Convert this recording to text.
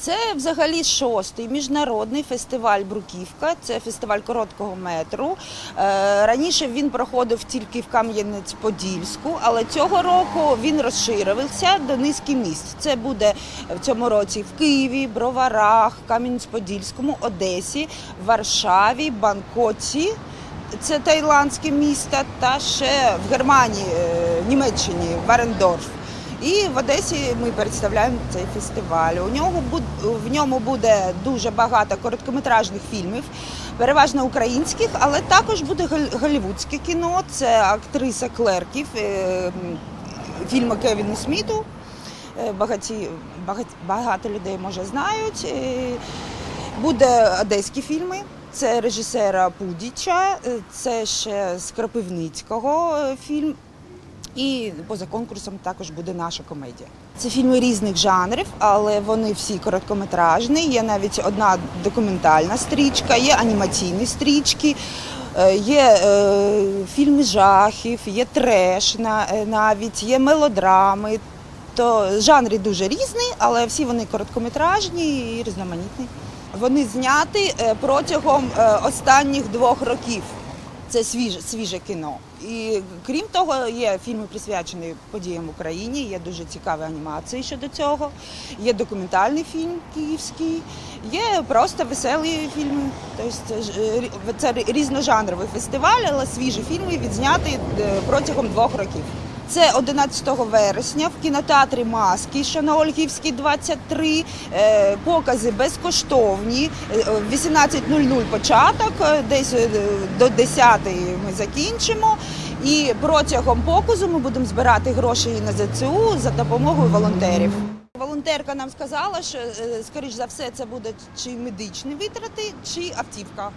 Це взагалі шостий міжнародний фестиваль Бруківка. Це фестиваль короткого метру. Е, Раніше він проходив тільки в Кам'янець-Подільську, але цього року він розширився до низки міст. Це буде в цьому році в Києві, Броварах, Кам'янець-Подільському, Одесі, Варшаві, Бангкоці. Це таїландське місто, та ще в Германії, е, Німеччині, Варендорф. І в Одесі ми представляємо цей фестиваль. У нього в ньому буде дуже багато короткометражних фільмів, переважно українських, але також буде гол- голівудське кіно. Це актриса Клерків, е, м, фільму Кевіну Сміту. Е, Багаті, багато людей може знають. Е, Буде одеські фільми. Це режисера Пудіча, це ще з фільм. І поза конкурсом також буде наша комедія. Це фільми різних жанрів, але вони всі короткометражні. Є навіть одна документальна стрічка, є анімаційні стрічки, е, є е, фільми жахів, є треш е, навіть, є мелодрами. То жанри дуже різні, але всі вони короткометражні і різноманітні. Вони зняті е, протягом останніх двох років. Це свіже, свіже кіно. І крім того, є фільми присвячені подіям в Україні, є дуже цікаві анімації щодо цього. Є документальний фільм київський, є просто веселі фільми. Тобто е, це різножанровий фестиваль, але свіжі фільми відзняті е, протягом двох років. Це 11 вересня в кінотеатрі Маски, що на Ольгівській 23. Е, Покази безкоштовні. Е, в 18.00 початок, е, десь до 10 ми закінчимо. І протягом показу ми будемо збирати гроші на ЗЦУ за допомогою волонтерів. Волонтерка нам сказала, що скоріш за все це буде чи медичні витрати, чи автівка.